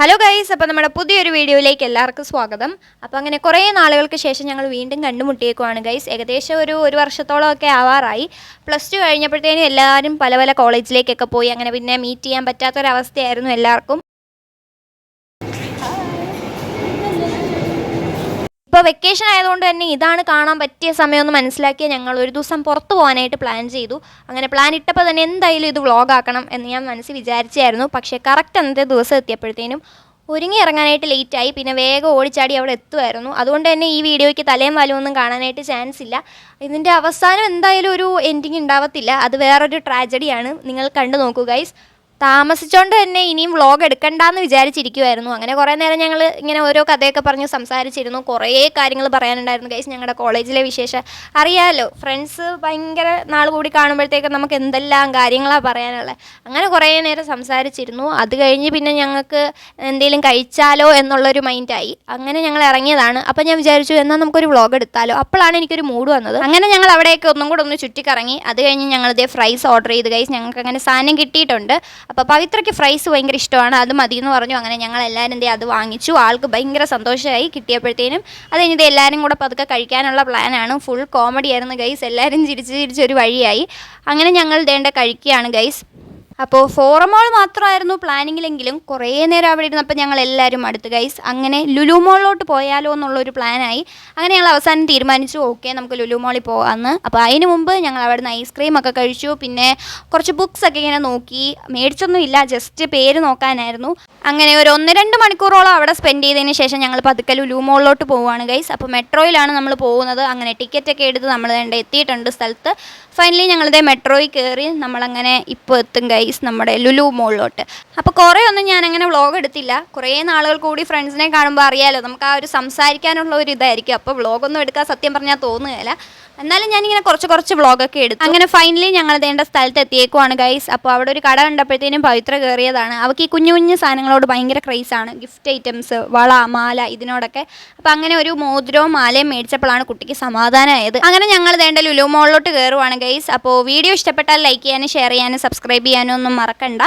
Hello guys അപ്പോൾ നമ്മുടെ പുതിയൊരു വീഡിയോയിലേക്ക് എല്ലാവർക്കും സ്വാഗതം. അപ്പോൾ അങ്ങനെ കുറേ നാളുകൾക്ക് ശേഷം ഞങ്ങൾ വീണ്ടും കണ്ടുമുട്ടിയേക്കുവാണ് ഗൈസ് ഏകദേശം ഒരു ഒരു വർഷത്തോളമൊക്കെ ആവാറായി. പ്ലസ് ടു കഴിഞ്ഞപ്പോഴത്തേനും എല്ലാവരും പല പല കോളേജിലേക്കൊക്കെ പോയി. അങ്ങനെ പിന്നെ മീറ്റ് ചെയ്യാൻ പറ്റാത്തൊരവസ്ഥയായിരുന്നു എല്ലാവർക്കും. ഇപ്പോൾ വെക്കേഷൻ ആയതുകൊണ്ട് തന്നെ ഇതാണ് കാണാൻ പറ്റിയ സമയമെന്ന് മനസ്സിലാക്കിയ ഞങ്ങൾ ഒരു ദിവസം പുറത്തു പോകാനായിട്ട് പ്ലാൻ ചെയ്തു. അങ്ങനെ പ്ലാൻ ഇട്ടപ്പോൾ തന്നെ എന്തായാലും ഇത് വ്ളോഗ് ആക്കണം എന്ന് ഞാൻ മനസ്സിൽ വിചാരിച്ചായിരുന്നു. പക്ഷേ കറക്റ്റ് അന്നത്തെ ദിവസം എത്തിയപ്പോഴത്തേനും ഒരുങ്ങി ഇറങ്ങാനായിട്ട് ലേറ്റായി പിന്നെ വേഗം ഓടിച്ചാടി അവിടെ എത്തുമായിരുന്നു. അതുകൊണ്ട് തന്നെ ഈ വീഡിയോയ്ക്ക് തലയും വലും ഒന്നും കാണാനായിട്ട് ചാൻസ് ഇല്ല. ഇതിന്റെ അവസാനം എന്തായാലും ഒരു എൻഡിങ് ഉണ്ടാവത്തില്ല. അത് വേറൊരു ട്രാജഡിയാണ് നിങ്ങൾ കണ്ടു നോക്കൂ ഗൈസ് താമസിച്ചുകൊണ്ട് തന്നെ ഇനിയും വ്ളോഗ് എടുക്കണ്ടെന്ന് വിചാരിച്ചിരിക്കുമായിരുന്നു അങ്ങനെ കുറേ നേരം ഞങ്ങൾ ഇങ്ങനെ ഓരോ കഥയൊക്കെ പറഞ്ഞ് സംസാരിച്ചിരുന്നു. കുറേ കാര്യങ്ങൾ പറയാനുണ്ടായിരുന്നു. ഗൈസ് ഞങ്ങളുടെ കോളേജിലെ വിശേഷം അറിയാമല്ലോ ഫ്രണ്ട്സ് ഭയങ്കര നാൾ കൂടി കാണുമ്പോഴത്തേക്ക് നമുക്ക് എന്തെല്ലാം കാര്യങ്ങളാണ് പറയാനുള്ളത് അങ്ങനെ കുറേ നേരം സംസാരിച്ചിരുന്നു. അത് കഴിഞ്ഞ് പിന്നെ ഞങ്ങൾക്ക് എന്തെങ്കിലും കഴിച്ചാലോ എന്നുള്ളൊരു മൈൻഡായി. അങ്ങനെ ഞങ്ങൾ ഇറങ്ങിയതാണ്. അപ്പം ഞാൻ വിചാരിച്ചു എന്നാൽ നമുക്കൊരു വ്ളോഗ് എടുത്താലോ? അപ്പോഴാണ് എനിക്കൊരു മൂഡ് വന്നത്. അങ്ങനെ ഞങ്ങൾ അവിടെയൊക്കെ ഒന്നും കൂടെ ഒന്ന് ചുറ്റിക്കറങ്ങി. അത് കഴിഞ്ഞ് ഞങ്ങളിതേ ഫ്രൈസ് ഓർഡർ ചെയ്ത്. ഗൈസ് ഞങ്ങൾക്ക് അങ്ങനെ സാധനം കിട്ടിയിട്ടുണ്ട്. അപ്പോൾ പവിത്രയ്ക്ക് ഫ്രൈസ് ഭയങ്കര ഇഷ്ടമാണ് അത് മതി എന്ന് പറഞ്ഞു. അങ്ങനെ ഞങ്ങൾ എല്ലാവരും എന്തേ അത് വാങ്ങിച്ചു. ആൾക്ക് ഭയങ്കര സന്തോഷമായി കിട്ടിയപ്പോഴത്തേനും അത് കഴിഞ്ഞത് എല്ലാവരും കൂടെ പതുക്കെ കഴിക്കാനുള്ള പ്ലാനാണ് ഫുൾ കോമഡി ആയിരുന്നു ഗൈസ് എല്ലാവരും ചിരിച്ച് ചിരിച്ചൊരു വഴിയായി. അങ്ങനെ ഞങ്ങൾ ദേണ്ട കഴിക്കുകയാണ് ഗൈസ് അപ്പോൾ ഫോറമോൾ മാത്രമായിരുന്നു പ്ലാനിങ്ങിലെങ്കിലും കുറേ നേരം അവിടെ ഇരുന്നപ്പോൾ ഞങ്ങൾ എല്ലാവരും അടുത്ത് ഗൈസ് അങ്ങനെ ലുലു മോളിലോട്ട് പോയാലോ എന്നുള്ളൊരു പ്ലാനായി അങ്ങനെ ഞങ്ങൾ അവസാനം തീരുമാനിച്ചു ഓക്കെ നമുക്ക് ലുലു മോളിൽ പോകാമെന്ന് അപ്പോൾ അതിന് മുമ്പ് ഞങ്ങൾ അവിടെ നിന്ന് ഐസ്ക്രീം ഒക്കെ കഴിച്ചു പിന്നെ കുറച്ച് ബുക്സ് ഒക്കെ ഇങ്ങനെ നോക്കി. മേടിച്ചൊന്നും ഇല്ല ജസ്റ്റ് പേര് നോക്കാനായിരുന്നു. അങ്ങനെ ഒരു ഒന്ന് രണ്ട് മണിക്കൂറോളം അവിടെ സ്പെൻഡ് ചെയ്തതിന് ശേഷം ഞങ്ങൾ പതുക്കെ ലുലു മോളിലോട്ട് പോവുകയാണ് ഗൈസ് അപ്പോൾ മെട്രോയിലാണ് നമ്മൾ പോകുന്നത്. അങ്ങനെ ടിക്കറ്റ് ഒക്കെ എടുത്ത് നമ്മൾ വേണ്ട എത്തിയിട്ടുണ്ട് സ്ഥലത്ത്. ഫൈനലി ഞങ്ങളിതേ മെട്രോയിൽ കയറി നമ്മളങ്ങനെ ഇപ്പോൾ എത്തും ഗൈസ് നമ്മുടെ ലുലു മോളിലോട്ട്. അപ്പോൾ കുറേ ഒന്നും ഞാൻ അങ്ങനെ വ്ളോഗ് എടുത്തില്ല. കുറേ നാളുകൾ കൂടി ഫ്രണ്ട്സിനെ കാണുമ്പോൾ അറിയാലോ നമുക്ക് ആ ഒരു സംസാരിക്കാനുള്ള ഒരു ഇതായിരിക്കും. അപ്പോൾ വ്ളോഗൊന്നും എടുക്കാൻ സത്യം പറഞ്ഞാൽ തോന്നുകയില്ല. എന്നാലും ഞാനിങ്ങനെ കുറച്ച് കുറച്ച് വ്ളോഗൊക്കെ എടുത്തു. അങ്ങനെ ഫൈനലി ഞങ്ങൾ വേണ്ട സ്ഥലത്ത് എത്തിയേക്കുവാണ് ഗൈസ് അപ്പോൾ അവിടെ ഒരു കട കണ്ടപ്പോഴത്തേനും പവിത്ര കയറിയതാണ്. അവൾക്ക് ഈ കുഞ്ഞു കുഞ്ഞു സാധനങ്ങളോട് ഭയങ്കര ക്രൈസാണ് ഗിഫ്റ്റ് ഐറ്റംസ് വള മാല ഇതിനോടൊക്കെ. അപ്പോൾ അങ്ങനെ ഒരു മോതിരവും മാലയും മേടിച്ചപ്പോഴാണ് കുട്ടിക്ക് സമാധാനമായത്. അങ്ങനെ ഞങ്ങൾ വേണ്ട ലുലു മോളിലോട്ട് കയറുവാണ് ഗൈസ് അപ്പോൾ വീഡിയോ ഇഷ്ടപ്പെട്ടാൽ ലൈക്ക് ചെയ്യാനും ഷെയർ ചെയ്യാനും സബ്സ്ക്രൈബ് ചെയ്യാനും ഒന്നും മറക്കണ്ട.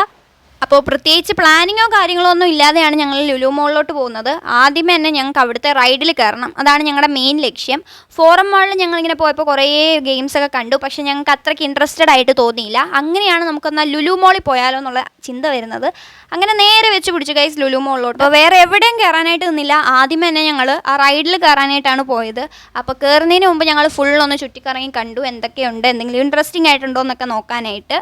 അപ്പോൾ പ്രത്യേകിച്ച് പ്ലാനിങ്ങോ കാര്യങ്ങളോ ഒന്നും ഇല്ലാതെയാണ് ഞങ്ങൾ ലുലു മോളിലോട്ട് പോകുന്നത്. ആദ്യമേ തന്നെ ഞങ്ങൾക്ക് അവിടുത്തെ റൈഡിൽ കയറണം. അതാണ് ഞങ്ങളുടെ മെയിൻ ലക്ഷ്യം. ഫോറം മാളിൽ ഞങ്ങളിങ്ങനെ പോയപ്പോൾ കുറേ ഗെയിംസ് ഒക്കെ കണ്ടു. പക്ഷേ ഞങ്ങൾക്ക് അത്രയ്ക്ക് ഇൻട്രസ്റ്റഡ് ആയിട്ട് തോന്നിയില്ല. അങ്ങനെയാണ് നമുക്കൊന്നാൽ ലുലു മോളിൽ പോയാലോ എന്നുള്ള ചിന്ത വരുന്നത്. അങ്ങനെ നേരെ വെച്ച് പിടിച്ചു ഗൈസ് ലുലു മോളിലോട്ട് അപ്പോൾ വേറെ എവിടെയും കയറാനായിട്ട് നിന്നില്ല. ആദ്യമേ തന്നെ ഞങ്ങൾ ആ റൈഡിൽ കയറാനായിട്ടാണ് പോയത്. അപ്പോൾ കയറുന്നതിന് മുമ്പ് ഞങ്ങൾ ഫുൾ ഒന്ന് ചുറ്റിക്കറങ്ങി കണ്ടു. എന്തൊക്കെയുണ്ട്? എന്തെങ്കിലും ഇൻട്രസ്റ്റിംഗ് ആയിട്ടുണ്ടോ എന്നൊക്കെ നോക്കാനായിട്ട്.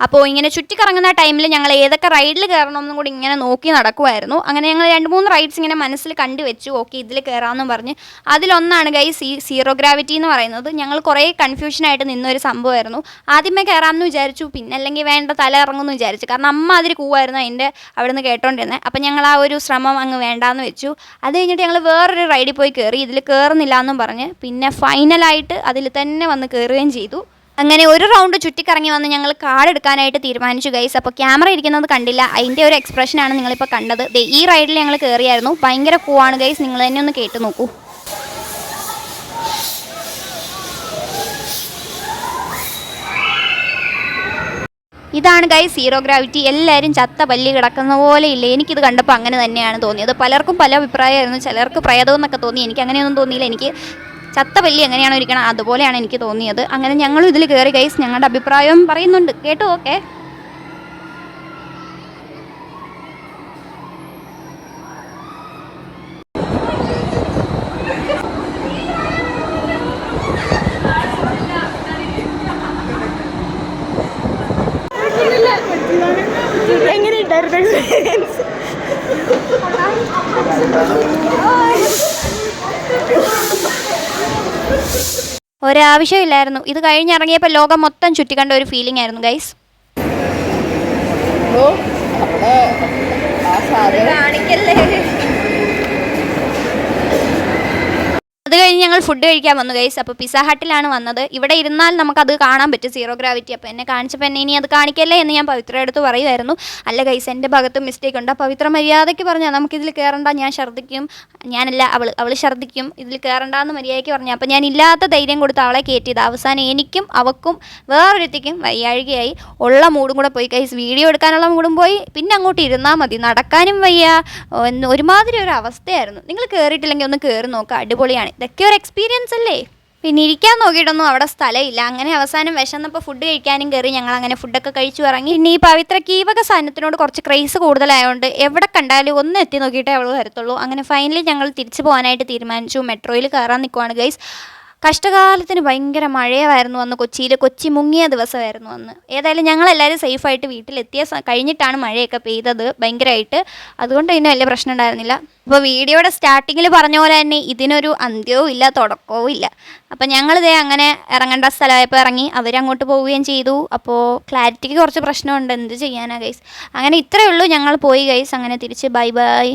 അപ്പോൾ ഇങ്ങനെ ചുറ്റിക്കറങ്ങുന്ന ടൈമിൽ ഞങ്ങൾ ഏതൊക്കെ റൈഡിൽ കയറണമെന്നും കൂടി ഇങ്ങനെ നോക്കി നടക്കുമായിരുന്നു അങ്ങനെ ഞങ്ങൾ രണ്ട് മൂന്ന് റൈഡ്സ് ഇങ്ങനെ മനസ്സിൽ കണ്ടുവെച്ചു ഓക്കെ ഇതിൽ കയറാമെന്നും പറഞ്ഞ്. അതിലൊന്നാണ് ഗൈസ് ഈ സീറോ ഗ്രാവിറ്റി എന്ന് പറയുന്നത്. ഞങ്ങൾ കുറേ കൺഫ്യൂഷനായിട്ട് നിന്നൊരു സംഭവമായിരുന്നു. ആദ്യമേ കയറാമെന്ന് വിചാരിച്ചു. പിന്നെ അല്ലെങ്കിൽ വേണ്ട തല ഇറങ്ങുമെന്ന് വിചാരിച്ചു. കാരണം അമ്മ അതിൽ കൂവായിരുന്നു അതിന്റെ അവിടെ നിന്ന് കേട്ടോണ്ടിരുന്നത് അപ്പം ഞങ്ങൾ ആ ഒരു ശ്രമം അങ്ങ് വേണ്ടാന്ന് വെച്ചു. അത് കഴിഞ്ഞിട്ട് ഞങ്ങൾ വേറൊരു റൈഡിൽ പോയി കയറി ഇതിൽ കയറുന്നില്ല എന്നും പറഞ്ഞ്. പിന്നെ ഫൈനലായിട്ട് അതിൽ തന്നെ വന്ന് കയറുകയും ചെയ്തു. അങ്ങനെ ഒരു റൗണ്ട് ചുറ്റിക്കറങ്ങി വന്ന് ഞങ്ങൾ കാർഡ് എടുക്കാനായിട്ട് തീരുമാനിച്ചു ഗൈസ് അപ്പോൾ ക്യാമറ ഇരിക്കുന്നത് കണ്ടില്ല. അതിന്റെ ഒരു എക്സ്പ്രഷനാണ് നിങ്ങളിപ്പോൾ കണ്ടത്. ഈ റൈഡിൽ ഞങ്ങൾ കയറിയായിരുന്നു ഭയങ്കര കൂവാണ് ഗൈസ് നിങ്ങൾ തന്നെ ഒന്ന് കേട്ട് നോക്കൂ. ഇതാണ് ഗൈ സീറോ ഗ്രാവിറ്റി എല്ലാവരും ചത്ത പല്ലി കിടക്കുന്ന പോലെ ഇല്ല? എനിക്കിത് കണ്ടപ്പോൾ അങ്ങനെ തന്നെയാണ് തോന്നിയത്. പലർക്കും പല അഭിപ്രായമായിരുന്നു. ചിലർക്ക് പ്രേതമെന്നൊക്കെ തോന്നി. എനിക്ക് അങ്ങനെയൊന്നും തോന്നിയില്ല. എനിക്ക് ചത്ത പല്ലി എങ്ങനെയാണോ ഇരിക്കണം അതുപോലെയാണ് എനിക്ക് തോന്നിയത്. അങ്ങനെ ഞങ്ങളും ഇതിൽ കയറി ഗൈസ് ഞങ്ങളുടെ അഭിപ്രായം പറയുന്നുണ്ട്. കേട്ടോ ഓക്കെ എങ്ങനെയുണ്ടായിരുന്നു എക്സ്പീരിയൻസ് ഒരാവശ്യമില്ലായിരുന്നു. ഇത് കഴിഞ്ഞിറങ്ങിയപ്പോൾ ലോകം മൊത്തം ചുറ്റിക്കണ്ട ഒരു ഫീലിംഗ് ആയിരുന്നു ഗൈസ് അപ്പോൾ അവിടെ ആ സാധനം അത് കഴിഞ്ഞ് ഞങ്ങൾ ഫുഡ് കഴിക്കാൻ വന്നു ഗൈസ് അപ്പോൾ പിസ്സ ഹട്ടിലാണ് വന്നത്. ഇവിടെ ഇരുന്നാൽ നമുക്കത് കാണാൻ പറ്റും സീറോ ഗ്രാവിറ്റി അപ്പോൾ എന്നെ കാണിച്ചപ്പോൾ എന്നെ ഇനി അത് കാണിക്കല്ലേ എന്ന് ഞാൻ പവിത്ര എടുത്ത് പറയുമായിരുന്നു. അല്ല ഗൈസ് എന്റെ ഭാഗത്ത് മിസ്റ്റേക്ക് ഉണ്ട്. പവിത്ര മര്യാദയ്ക്ക് പറഞ്ഞാൽ നമുക്കിതിൽ കയറണ്ട ഞാൻ ഛർദ്ദിക്കും. ഞാനല്ല അവൾ അവൾ ഛർദ്ദിക്കും. ഇതിൽ കയറണ്ട എന്ന് മര്യാദയ്ക്ക് പറഞ്ഞു? അപ്പോൾ ഞാൻ ഇല്ലാത്ത ധൈര്യം കൊടുത്ത് അവളെ കയറ്റിയത് അവസാനം എനിക്കും അവക്കും വേറൊരുത്തിക്കും വയ്യാഴികയായി. ഉള്ള മൂടും കൂടെ പോയി. കൈസ് വീഡിയോ എടുക്കാനുള്ള മൂടും പോയി. പിന്നെ അങ്ങോട്ട് ഇരുന്നാൽ മതി. നടക്കാനും വയ്യ. ഒരുമാതിരി ഒരു അവസ്ഥയായിരുന്നു. നിങ്ങൾ കയറിയിട്ടില്ലെങ്കിൽ ഒന്ന് കയറി നോക്കുക അടിപൊളിയാണ്. ഇതൊക്കെ ഒരു എക്സ്പീരിയൻസ് അല്ലേ? പിന്നെ ഇരിക്കാൻ നോക്കിയിട്ടൊന്നും അവിടെ സ്ഥലമില്ല. അങ്ങനെ അവസാനം വിശന്നപ്പോൾ ഫുഡ് കഴിക്കാനും കയറി ഞങ്ങൾ അങ്ങനെ ഫുഡൊക്കെ കഴിച്ചു ഇറങ്ങി. പിന്നെ ഈ പവിത്രക്ക് ഈ വക സാധനത്തിനോട് കുറച്ച് ക്രേസ് കൂടുതലായതുകൊണ്ട് എവിടെ കണ്ടാലും ഒന്ന് എത്തി നോക്കിയിട്ടേ അവൾ വരത്തുള്ളൂ. അങ്ങനെ ഫൈനലി ഞങ്ങൾ തിരിച്ചു പോകാനായിട്ട് തീരുമാനിച്ചു. മെട്രോയിൽ കയറാൻ നിൽക്കുവാണ് ഗൈസ് കഷ്ടകാലത്തിന് ഭയങ്കര മഴയായിരുന്നു അന്ന് കൊച്ചിയിൽ കൊച്ചി മുങ്ങിയ ദിവസമായിരുന്നു അന്ന്. ഏതായാലും ഞങ്ങളെല്ലാവരും സേഫായിട്ട് വീട്ടിലെത്തിയ കഴിഞ്ഞിട്ടാണ് മഴയൊക്കെ പെയ്തത് ഭയങ്കരമായിട്ട് അതുകൊണ്ട് ഇതിന് വലിയ പ്രശ്നം ഉണ്ടായിരുന്നില്ല. അപ്പോൾ വീഡിയോയുടെ സ്റ്റാർട്ടിങ്ങിൽ പറഞ്ഞ പോലെ തന്നെ ഇതിനൊരു അന്ത്യവും ഇല്ല തുടക്കവും ഇല്ല. അപ്പോൾ ഞങ്ങളിതേ അങ്ങനെ ഇറങ്ങേണ്ട സ്ഥലമായപ്പോൾ ഇറങ്ങി അവരങ്ങോട്ട് പോവുകയും ചെയ്തു. അപ്പോൾ ക്ലാരിറ്റിക്ക് കുറച്ച് പ്രശ്നമുണ്ട്. എന്ത് ചെയ്യാനാ ഗൈസ് അങ്ങനെ ഇത്രയേ ഉള്ളൂ ഞങ്ങൾ പോയി ഗൈസ് അങ്ങനെ തിരിച്ച് ബൈ ബൈ